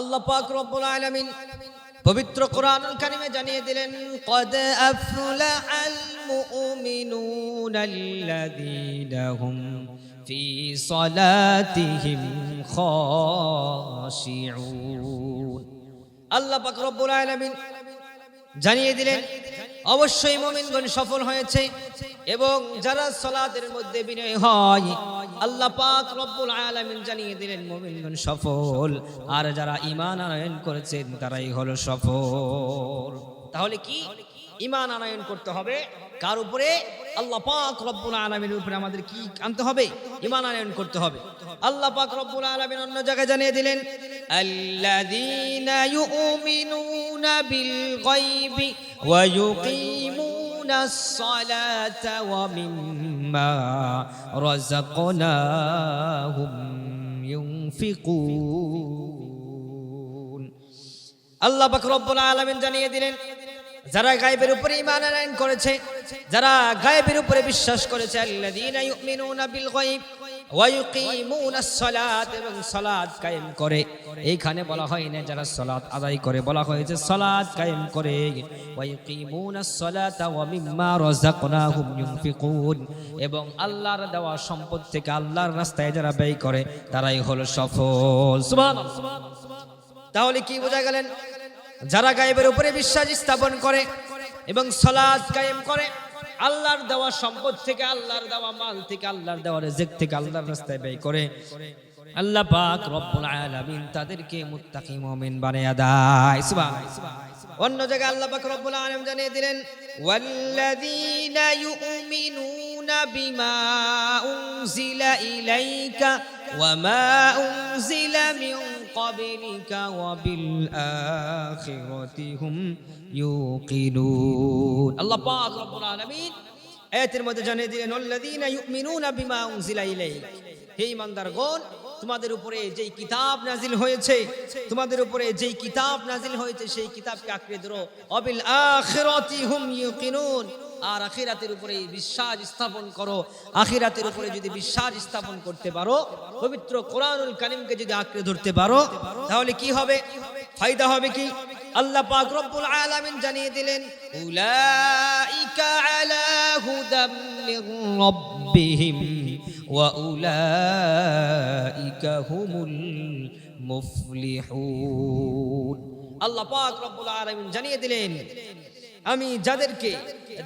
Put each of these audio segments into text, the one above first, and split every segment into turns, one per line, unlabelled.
আল্লাহ পাক রব্বুল আলামিন পবিত্র কোরআনুল কারিমে জানিয়ে দিলেন, কদ আফলাআল মুমিনুনা আল্লাযীনা হুম ফি সালাতিহিম খাশিউন। আল্লাহ পাক রব্বুল আলামিন জানিয়ে দিলেন, অবশ্যই মুমিনগণ সফল হয়েছে এবং যারা সালাতের মধ্যে বিনয় হয় আল্লাহ পাক রব্বুল আলামিন জানিয়ে দিলেন, মুমিনগণ সফল। আর যারা ঈমান আনয়ন করেছেন, তারাই হলো সফল। তাহলে কি? ঈমান আনয়ন করতে হবে? কার উপরে? আল্লাহ পাক রব্বুল আলামিনের উপরে আমাদের কি আনতে হবে? ঈমান আনয়ন করতে হবে। আল্লাহ পাক রব্বুল আলামিন অন্য জায়গায় জানিয়ে দিলেন, আল্লাযীনা ইউমিনুনা বিল গায়বি ওয়া সালাতা ومما رزقناهم ينفقون আল্লাহ পাক রব্বুল আলামিন জানিয়ে দিলেন, যারা গায়েবের উপরে ইমান আনয়ন করেছে, যারা গায়েবের উপরে বিশ্বাস করেছে, আল্লাযীনা ইউমিনুনা বিল গায়ব এবং সালাত কায়েম করে। এইখানে বলা হয় না যারা সালাত আদায় করে, বলা হয়েছে সালাত কায়েম করে। এবং আল্লাহর দেওয়া সম্পদ থেকে আল্লাহর রাস্তায় যারা ব্যয় করে, তারাই হলো সফল। তাহলে কি বোঝা গেলেন? যারা গায়েবের উপরে বিশ্বাস স্থাপন করে এবং সলাদ কায়েম করে আল্লাহর দেওয়া সম্পদ থেকে আল্লাহর দেওয়া মাল থেকে আল্লাহর দেওয়া রেজেক থেকে আল্লাহর রাস্তায় ব্যয় করে। আল্লাহ পাক রব্বুল আলামিন তাদেরকে মুত্তাকি মুমিন বানিয়ে দেয়। সুবহানাল্লাহ। অন্য জায়গায় আল্লাহ পাক রব্বুল আলামিন জানিয়ে দিলেন, ওয়াল্লাযীনা ইউমিনুনা বিমা উনজিলা ইলাইকা ওয়া মা উনজিলা বিল আখিরাতি হুম ইউকিনুন। আল্লাহ পাক রব্বুল আলামিন আয়াতের মধ্যে জানিয়ে দিলেন ওয়াল্লাযীনা ইউমিনুনা বিমা উনজিলা ইলাইক। হে ইমানদারগণ তোমাদের উপরে যেই কিতাব নাজিল হয়েছে, তোমাদের উপরে যেই কিতাব নাজিল হয়েছে, সেই কিতাবকে আঁকড়ে ধরো। অবিল আখিরাতি হুম ইউকিনুন। আর আখিরাতের উপরে বিশ্বাস স্থাপন করো। আখিরাতের উপরে যদি বিশ্বাস স্থাপন করতে পারো, পবিত্র কোরআনুল কালিমকে যদি আঁকড়ে ধরতে পারো, তাহলে কি হবে? ফায়দা হবে কি? আল্লাহ পাক রব্বুল আলামিন জানিয়ে দিলেন, উলাইকা আলা হুদাম মির রাব্বিহিম ওয়া উলাইকা হুমুল মুফলিহুন। আল্লাহ পাক রব্বুল আলামিন জানিয়ে দিলেন, আমি যাদেরকে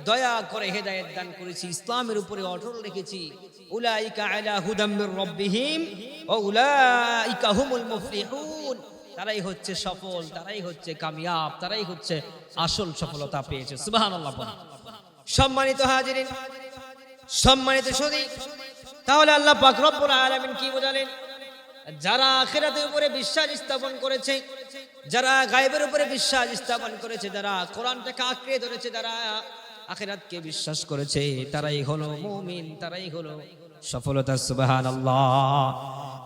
দয়া করে হেদায়েত দান করেছি, ইসলামের উপরে অটল রেখেছি। উলাইকা আলা হুদাম মির রাব্বিহিম ওয়া উলাইকা হুমুল মুফলিহুন। তারাই হচ্ছে সফল, তারাই হচ্ছে কামিয়াব, তারাই হচ্ছে আসল সফলতা পেয়েছে। সুবহানাল্লাহ সম্মানিত হাজিরিন, সম্মানিত সুদী, তাহলে আল্লাহ পাক রব্বুল আলামিন কি বোঝালেন? যারা আখিরাতের উপরে বিশ্বাস স্থাপন করেছে, যারা গায়েবের উপরে বিশ্বাস স্থাপন করেছে, যারা কোরআনটাকে আঁকড়ে ধরেছে, যারা আখেরাতকে বিশ্বাস করেছে, তারাই হলো মুমিন, তারাই হলো সফলতা সুবাহান আল্লাহ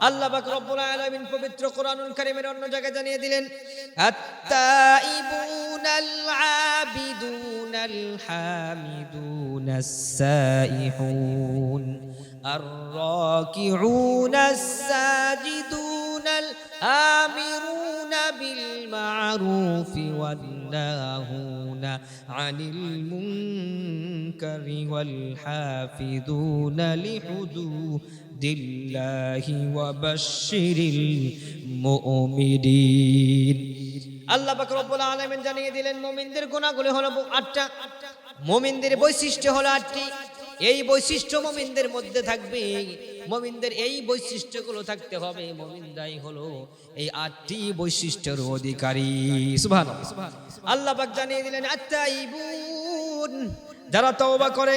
আল্লাহ পাক রব্বুল আলামিন পবিত্র কোরআনুল কারীমের অন্য জায়গায় জানিয়ে দিলেন আত্তাইবুনাল আবিদুনাল হামিদুনাস সাইহুন আর-রাকিউনাস সাজিদুনাল আমিরুন بالمعروف والناهون عن المنكر والحافظون لحدود الله وبشر المؤمنين আল্লাহ পাক রব্বুল আলামিন জানিয়ে দিলেন মুমিনদের গুনাহগুলো হলো আটটা মুমিনদের বৈশিষ্ট্য হলো আটটি এই বৈশিষ্ট্য মুমিনদের মধ্যে থাকবে মুমিনদের এই বৈশিষ্ট্যগুলো থাকতে হবে। মুমিনরাই হলো এই আটটি বৈশিষ্ট্যের অধিকারী। সুবহানাল্লাহ। আল্লাহ পাক জানিয়ে দিলেন, আত্তাইবুন, যারা তওবা করে,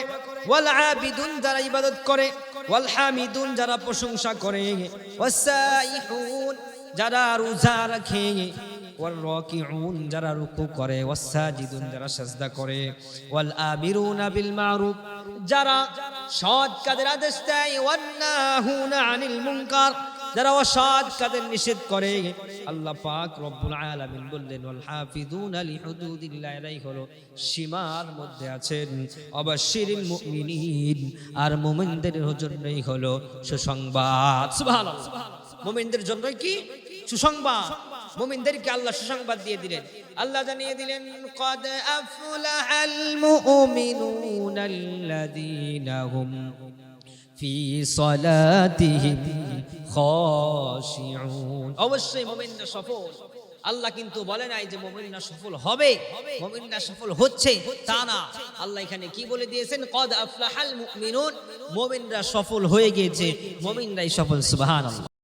ওয়াল আবিদুন, যারা ইবাদত করে, ওয়াল হামিদুন, যারা প্রশংসা করে ওয়াসাইহুন যারা রোজা রাখে ওয়াল রাকিউন, যারা রুকু করে ওয়াসাজিদুন যারা সাজদা করে, ওয়াল আমিরুনা বিল মারুফ, যারা সৎ কাজের আদেশ দেয়। আনিল মুনকার। যারা অসৎ কাজের নিষেধ করে, আল্লাহ পাক রব্বুল আলামিন বললেন, ওয়াল হাফিজুনা লিহুদুদিল্লাহ এরাই হলো সীমার মধ্যে আছেন। অবশ্যিরিল মুমিনিন আর মুমিনদের জন্যই হলো সুসংবাদ। সুবহানাল্লাহ। মুমিনদের জন্যই কি? সুসংবাদ। মুমিনদেরকে আল্লাহ সুসংবাদ দিয়ে দিলেন। আল্লাহ জানিয়ে দিলেন, কদ আফলাহাল মুমিনুন আল্লাযীনা ফি সালাতিহিম খাশিউন. অবশ্যই মুমিনরা সফল। আল্লাহ কিন্তু বলে নাই যে মুমিনরা সফল হবে। মুমিনরা সফল হচ্ছে তা না। আল্লাহ এখানে কি বলে দিয়েছেন? কদ আফলাহাল মুমিনুন। মুমিনরা সফল হয়ে গিয়েছে। মুমিনরাই সফল, সুবহানাল্লাহ।